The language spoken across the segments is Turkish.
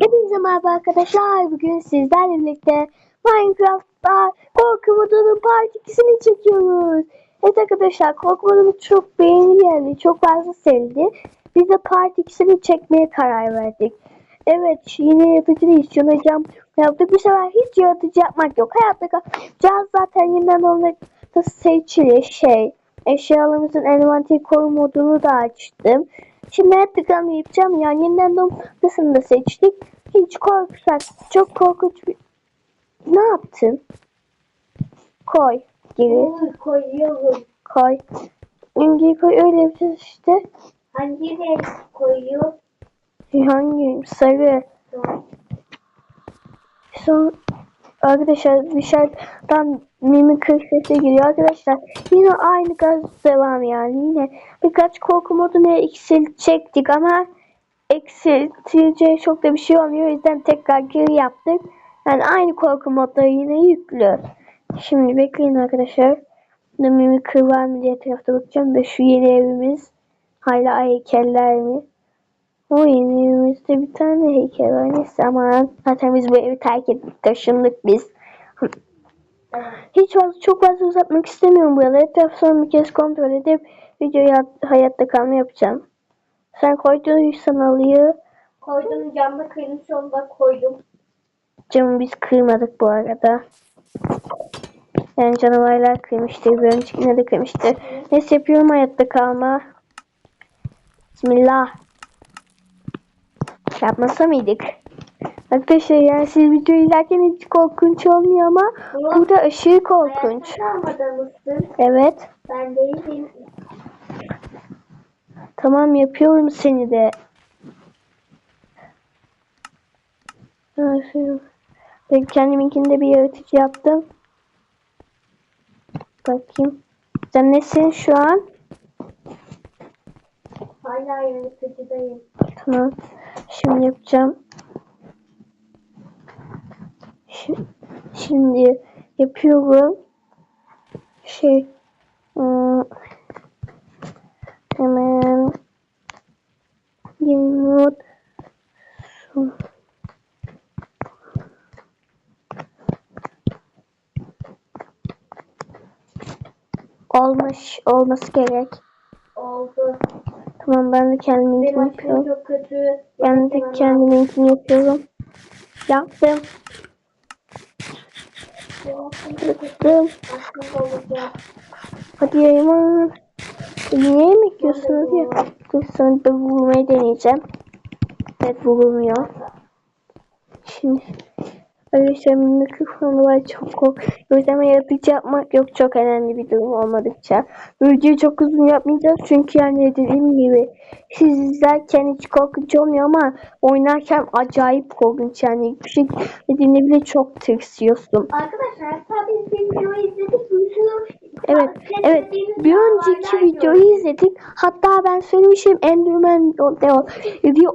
Hepinize merhaba arkadaşlar. Bugün sizlerle birlikte Minecraft'ta korku modunun part 2'sini çekiyoruz. Evet arkadaşlar korku modunu çok beğeni geldi. Çok fazla sevdi. Biz de part 2'sini çekmeye karar verdik. Evet yine yaratıcı hocam. Yaptık bir sefer hiç yaratıcı yapmak yok. Hayatta kalacağız zaten yeniden onları da seçili şey. Eşyalarımızın envanteri koru modunu da açtım. Şimdi hep tıkanı yapacağım. Yani yeniden domatesini da seçtik. Hiç korksak. Çok korkunç bir... Ne yaptın? Koy. Geri. Oy, koyuyorum. Koy. Geri koy. Öyle yapacağız işte. Hangi renk koyuyor? Hangi? Sarı. Son arkadaşlar dışarıdan mimikri sesi geliyor arkadaşlar. Yine aynı gaz devam yani. Yine birkaç korku modunu eksil çektik ama eksiltilecek çok da bir şey olmuyor. O yüzden tekrar geri yaptık. Yani aynı korku modları yine yüklü. Şimdi bekleyin arkadaşlar. Burada mimikri var mı diye etrafta bakacağım da şu yeni evimiz hala heykeller mi? O yeni evimizde bir tane heykel var. Neyse aman. Zaten biz bu evi terk ettik. Taşındık biz. Hiç fazla, çok fazla uzatmak istemiyorum buraları. Etrafı son bir kez kontrol edip videoyu hayatta kalma yapacağım. Sen koyduğun sanalıyı Koydum camda kırmış onu da koydum. camı biz kırmadık bu arada. Yani canavarlar kırmıştı. Bir öncekine de kırmıştı. Neyse yapıyorum hayatta kalma. Bismillah. Yapmasa mıydık? Arkadaşlar yani siz videoyu izlerken hiç korkunç olmuyor ama burada aşırı korkunç. Evet. Ben değilim. Tamam yapıyorum seni de. Ben kendiminkinde bir yaratıcı yaptım. Bakayım. Sen nesin şu an? Hala yaratıcıdayım. Tamam. Şimdi yapacağım. Şimdi yapıyorum. Şey ıı, hemen game mode olmuş olması gerek. Oldu. Tamam ben de kendiminkini yapıyorum. çok kötü. Ben de kendiminkini yapıyorum. Yaptım. Olacak. Hadi yayma. Niye yemek yiyorsun hadi. Dur sana da vurmayı deneyeceğim. Evet vurulmuyor. Şimdi Arkadaşlar mikrofonu var çok kork. O yüzden yaratıcı yapmak yok çok önemli bir durum olmadıkça. Videoyu çok uzun yapmayacağız çünkü yani dediğim gibi siz izlerken hiç korkunç olmuyor ama oynarken acayip korkunç yani bir şey dediğinde bile çok tırsıyorsun. Arkadaşlar bir videoyu izledik. Sürü Evet, evet. Bir önceki videoyu izledik. Hatta ben söylemişim Enderman ne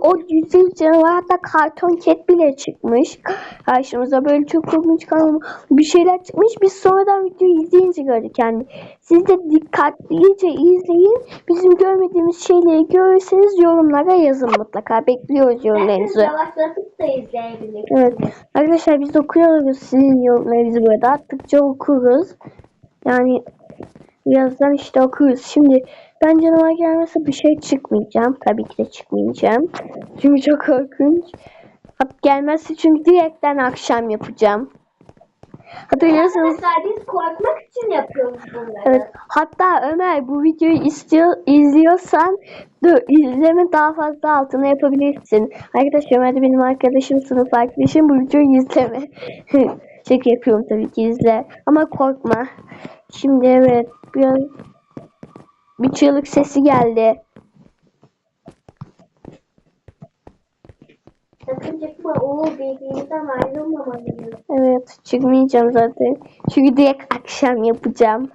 o, yüzü canavar hatta karton cat bile çıkmış. Karşımıza böyle çok korkunç kalma bir şeyler çıkmış. Biz sonradan videoyu izleyince gördük yani. Siz de dikkatlice izleyin. Bizim görmediğimiz şeyleri görürseniz yorumlara yazın mutlaka. Bekliyoruz yorumlarınızı. yavaşlatıp da izleyebilirsiniz. Evet. Arkadaşlar biz okuyoruz sizin yorumlarınızı burada. Attıkça okuruz. Yani birazdan işte okuruz. Şimdi ben canavar gelmese bir şey çıkmayacağım. Tabii ki de çıkmayacağım. Çünkü çok korkunç. Gelmezse çünkü direkten akşam yapacağım. Hatırlıyorsanız Arkadaşlar biz korkmak için yapıyoruz bunları. Evet. Hatta Ömer bu videoyu istiyor, izliyorsan dur, izleme daha fazla altına yapabilirsin. Arkadaşlar Ömer de benim arkadaşım, sınıf arkadaşım. Bu videoyu izleme. Şaka yapıyorum tabii ki izle. Ama korkma. Şimdi evet biraz bir çığlık sesi geldi. Sakın çıkma Uğur birbirimizden ayrılmamalıyız. Evet çıkmayacağım zaten. Çünkü direkt akşam yapacağım.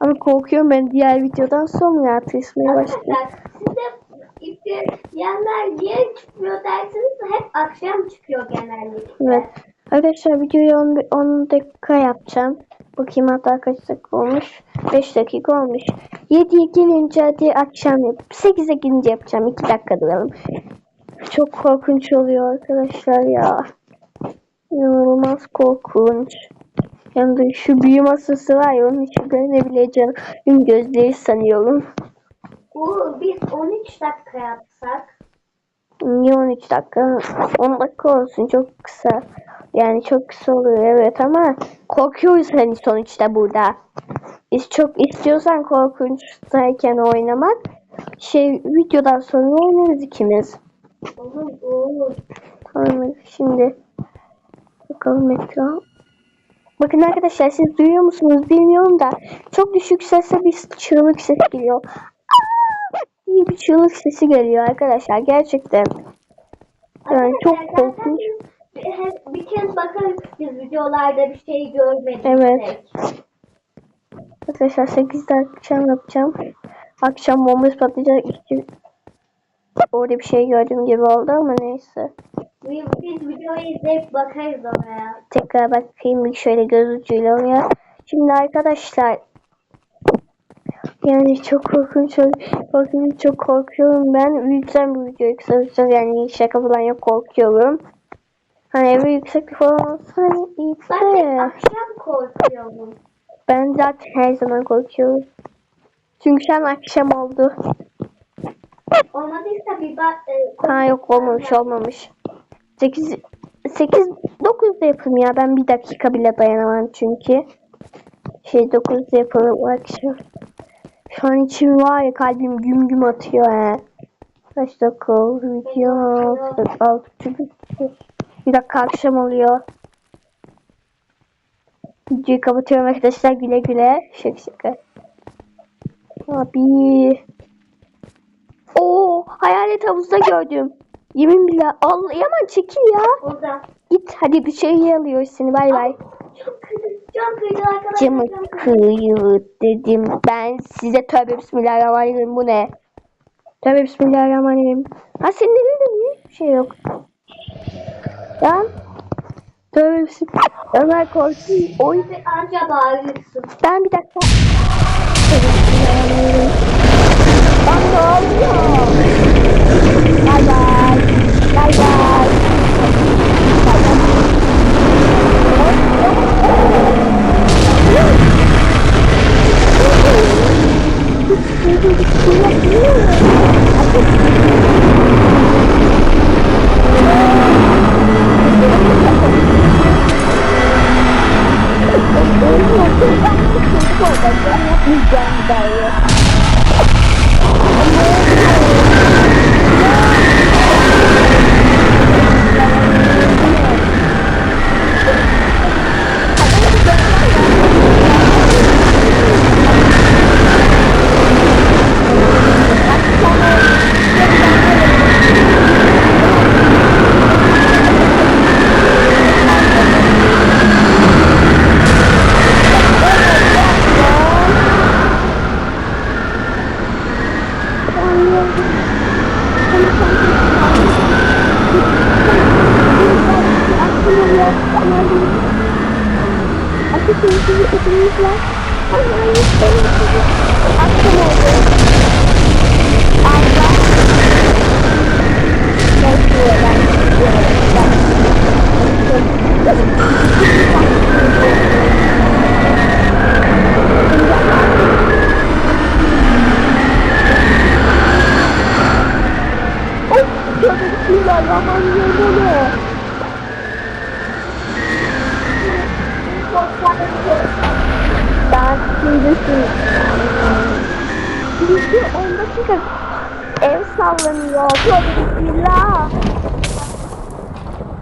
Ama korkuyorum ben diğer videodan sonra tırsmaya başladım. Arkadaşlar size izleyenler niye çıkmıyor derseniz hep akşam çıkıyor genellikle. Evet. Arkadaşlar videoyu 10, 10 dakika yapacağım. Bakayım hatta kaç dakika olmuş. 5 dakika olmuş. 7'ye gelince hadi akşam yap. 8'e gelince yapacağım. 2 dakika duralım. Çok korkunç oluyor arkadaşlar ya. İnanılmaz korkunç. Hem de şu büyü masası var ya onun içinde bile canım gözleri sanıyorum. Uğur biz 13 dakika yapsak. Niye 13 dakika? 10 dakika olsun çok kısa. Yani çok kısa oluyor evet ama korkuyoruz hani sonuçta burada. Biz çok istiyorsan korkunçtayken oynamak şey videodan sonra oynarız ikimiz. Tamam şimdi bakalım ekran. Bakın arkadaşlar siz duyuyor musunuz bilmiyorum da çok düşük sesle bir çığlık sesi geliyor. Bir çığlık sesi geliyor arkadaşlar gerçekten. Yani çok korkunç. bir kez bakarız biz videolarda bir şey görmedik. Evet. Arkadaşlar 8'de akşam yapacağım. Akşam bombası patlayacak. İki... Orada bir şey gördüğüm gibi oldu ama neyse. Biz, biz videoyu izleyip bakarız oraya. Tekrar bakayım bir şöyle göz ucuyla oraya. Şimdi arkadaşlar yani çok korkunç korkunç çok korkuyorum ben. O yüzden bu videoyu kısa tutacağız. Yani şaka falan yok korkuyorum. Hani eve yükseklik falan olsa hani iyi Ben de. akşam korkuyorum. Ben zaten her zaman korkuyorum. Çünkü şu an akşam oldu. Olmadıysa bir bak. E, Ha yok olmamış olmamış. 8 8 9'da yapayım ya. Ben bir dakika bile dayanamam çünkü. Şey 9'da yapalım akşam. Şu an içim var ya kalbim güm güm atıyor he. Kaç dakika oldu video? 6 Bir dakika akşam oluyor. Videoyu kapatıyorum arkadaşlar güle güle. Şaka şaka. Abi. Oo, hayalet havuzda gördüm. Yemin billah. Allah Yaman çekil ya. Burada. Git hadi bir şey alıyor seni. Bay bay. Çok arkadaşlar. Camı çok kötü. kıyı dedim. Ben size tövbe bismillahirrahmanirrahim. Bu ne? Tövbe bismillahirrahmanirrahim. Ha senin elinde niye bir şey yok? Lan. Tövbe bismillahirrahmanirrahim. Ömer korktum. Oy. Anca bağırıyorsun. Ben bir dakika. Tövbe bismillahirrahmanirrahim. Lan ne oluyor? Bay. Bay bay. Bay bay. Ben şimdisin. 10 dakika ev sallanıyor. Tövbe bismillah.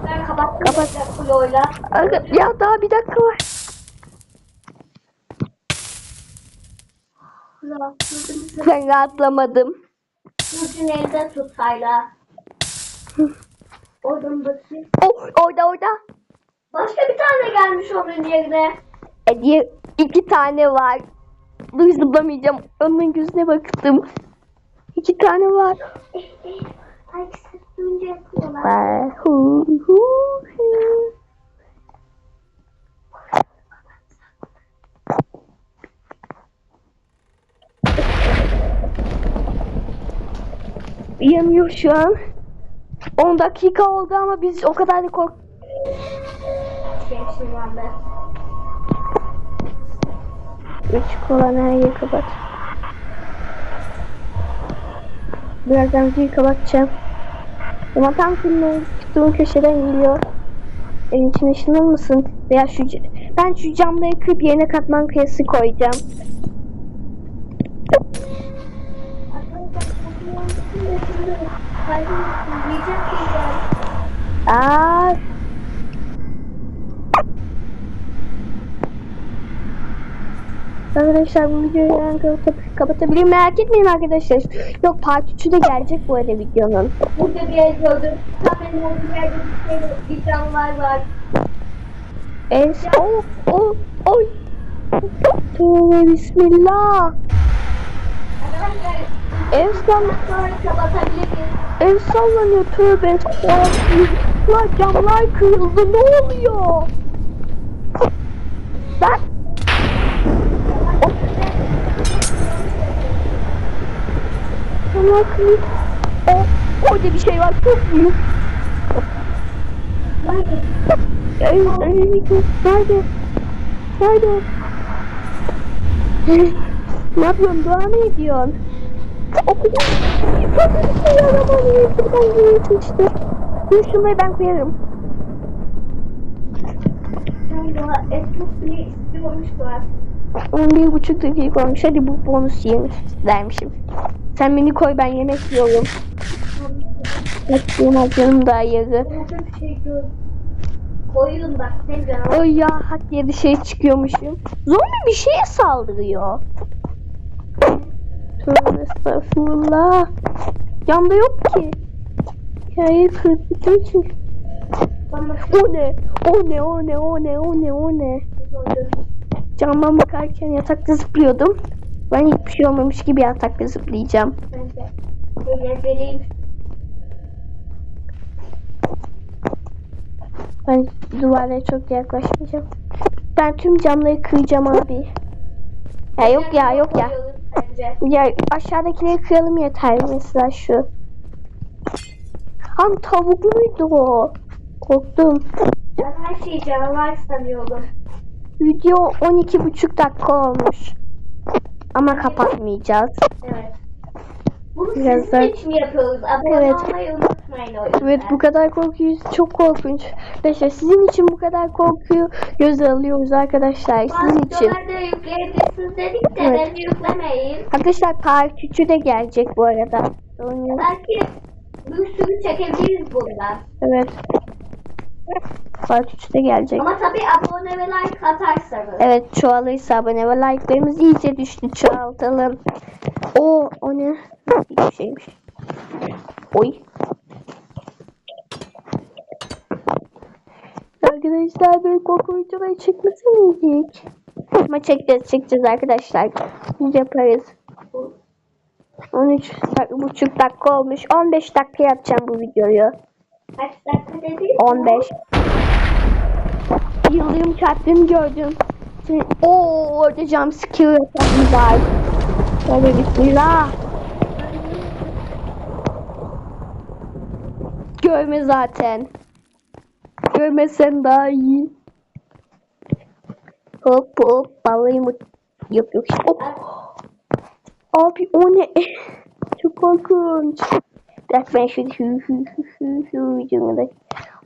Ben kapattım. Kapat. Floyla. Ya daha bir dakika var. Ben rahatlamadım. Ucun elde tut hala. Oradan bakayım. Oh, orada orada. Başka bir tane gelmiş onun yerine. E diye iki tane var. Zıplamayacağım. Onun gözüne baktım. İki tane var. Ay hu. Yemiyor şu an. 10 dakika oldu ama biz o kadar da kork... Geçtim Açık olan her yeri kapat. Birazdan videoyu kapatacağım. Ama tam filmin tuttuğum köşeden geliyor. Evin içine ışınır mısın? Veya şu ben şu camları kırıp yerine katman kıyası koyacağım. Arkadaşlar bu videoyu ben kapat- kapatabilirim. Merak etmeyin arkadaşlar. Yok part 3'ü de gelecek bu arada videonun. Burada bir yer gördüm. Tam benim olduğum yerde bir şey bir var. En oh oh oy. Tövbe bismillah. Arkadaşlar Ev sallanıyor. kapatabiliriz. Ev sallanıyor tövbe. La camlar kırıldı ne oluyor? Ben kırıldı. Oh, orada bir şey var çok büyük. Ay, ay, nerede? Nerede? ne yapıyorsun? Dua mı ediyorsun? Okudum. Çok bir arabanı buradan geri işte. Dur şunları ben koyarım. 11 buçuk dakika olmuş. Hadi bu bonus yemek dermişim. Sen beni koy ben yemek yiyorum. Bakayım canım daha yarı. Koyun bak sen. Ay ya hak bir şey çıkıyormuşum. Zombi bir şeye saldırıyor. Tövbe estağfurullah. Camda yok ki. Hikayeyi için. Bana O ne? O ne? O ne? O ne? O ne? O ne? Camdan bakarken yatakta zıplıyordum. Ben hiçbir şey olmamış gibi yatakta zıplayacağım. Ben duvarlara çok yaklaşmayacağım. Ben tüm camları kıracağım abi. Ya yok ya yok ya. Ya aşağıdakileri kıralım yeter mesela şu. Ham tavukluydu o. Korktum. Ben her şeyi canavar sanıyordum. Video 12,5 dakika olmuş. Ama kapatmayacağız. Evet. Bunu Biraz sizin daha- için yapıyoruz. Abone Evet. olmayı unutmayın o yüzden. Evet bu kadar korkuyoruz. Çok korkunç. Arkadaşlar sizin için bu kadar korkuyu göze alıyoruz arkadaşlar. Bazı Sizin için. yükleyebilirsiniz dedik de Evet. bence yüklemeyin. Arkadaşlar part 3'ü de gelecek bu arada. Belki bir sürü çekebiliriz buradan. Evet. Part 3'ü de gelecek. Ama tabii abone ve like atarsanız. Evet çoğalırsa abone ve like'larımız iyice düştü. Çoğaltalım. O o ne? Bir şeymiş. Oy. Arkadaşlar böyle korku videoları çekmesi miydik? Ama çekeceğiz çekeceğiz arkadaşlar. Biz yaparız. 13 dak- buçuk dakika olmuş. 15 dakika yapacağım bu videoyu. Kaç dakika dedik? 15. Yıldırım çarptığını gördüm. Şimdi, Oo orada jump scare yapan var. Şöyle bismillah. Görme zaten. Görmesen daha iyi. Hop hop balayım. Yok yok. Hop. Abi o ne? Çok korkunç. Dakika ben hü hü hü hü hü videomu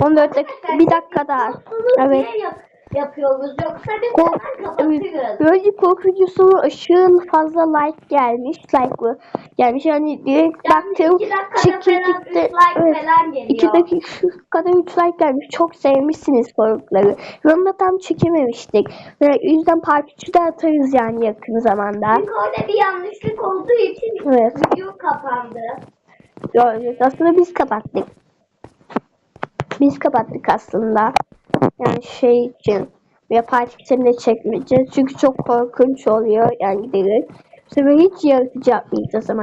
14 dakika, bir dakika daha. Evet. Yap- yapıyoruz yoksa biz Kork, kapatırız. Böyle korku videosu aşırı fazla like gelmiş. Like. Gelmiş yani direkt Yani baktım. iki dakikada like evet. falan geliyor. 2 dakikada 3 like gelmiş. Çok sevmişsiniz korkuları. Yorumda tam çekememiştik. Ve o yüzden part 3'ü de atarız yani yakın zamanda. Çünkü orada bir yanlışlık olduğu için Evet. video kapandı. Evet, aslında biz kapattık. Biz kapattık aslında. Yani şey için. Ve part 2'sini de çekmeyeceğiz. Çünkü çok korkunç oluyor yani direkt. Bu hiç yaratıcı yapmayacağız ama.